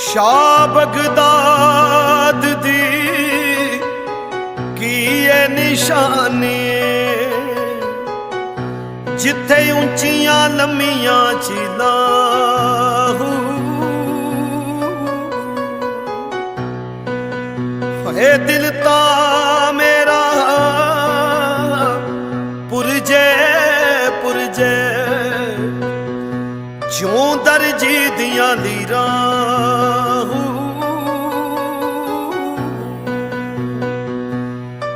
ਸ਼ਾਹ Baghdad ਦੀ ਕੀ ਇਹ ਨਿਸ਼ਾਨੀ? ਜਿੱਥੇ ਉੱਚੀਆਂ ਲੰਮੀਆਂ ਚੀਲਾਂ ਹੋਏ ਦਿਲ ਤਾਂ ਜਿਉਂ ਦਰਜੀ ਦੀਆਂ ਲੀਰਾਂ।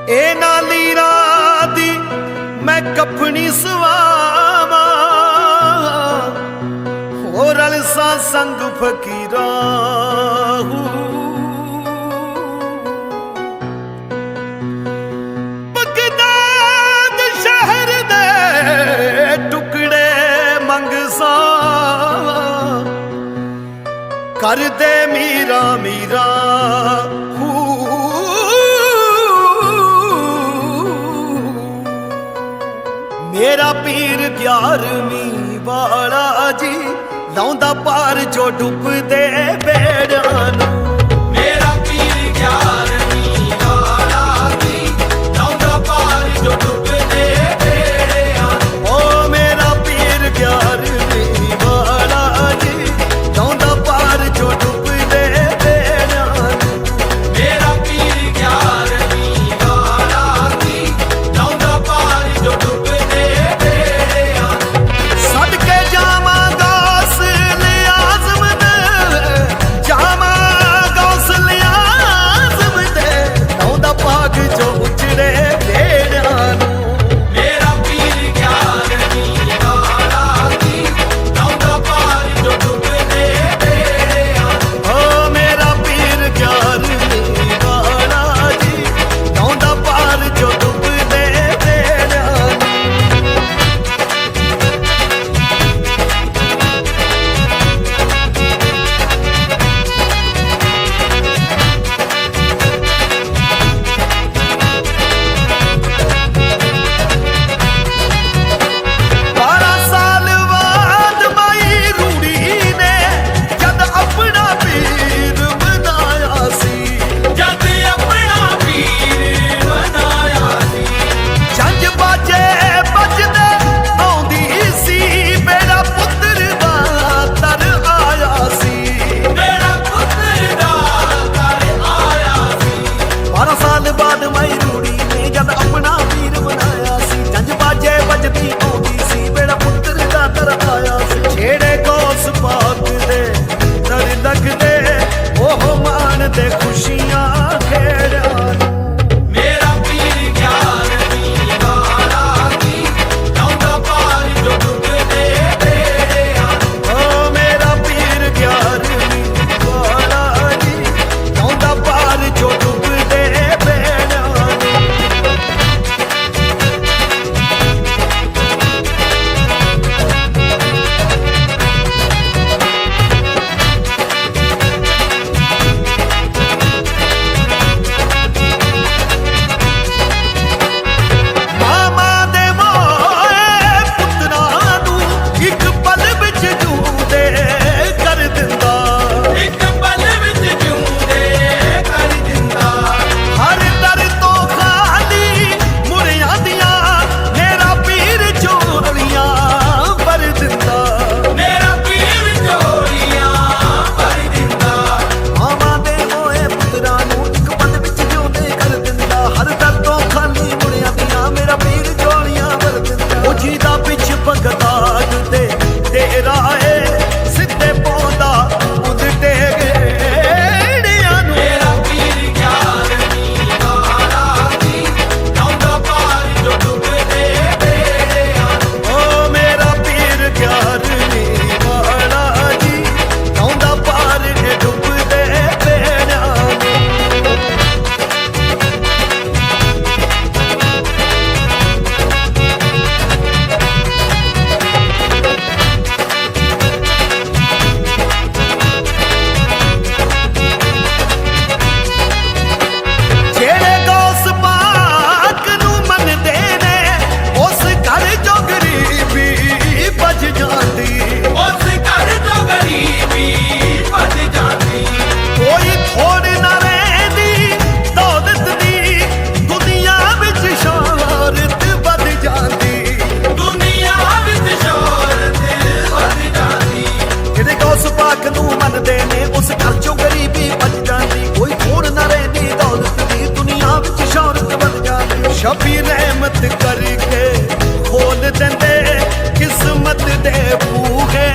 ਇਹ ਨਾ ਲੀਰਾਂ ਦੀ ਮੈਂ ਕਫਣੀ ਸਵਾਵਾਂ। ਹੋਰ ਅਲਸਾ ਸੰਗ ਫਕੀਰਾਂ। ਕਰਦੇ ਮੀਰਾ ਮੀਰਾ। ਮੇਰਾ ਪੀਰ 11ਵੀਂ ਵਾਲਾ ਜੀ ਲਾਉਂਦਾ ਪਾਰ ਜੋ ਡੁੱਬਦੇ দেখো ਸ਼ਬੀ ਰਹਿਮਤ ਕਰਕੇ ਖੋਲ ਦਿੰਦੇ ਕਿਸਮਤ ਦੇ ਬੂਹੇ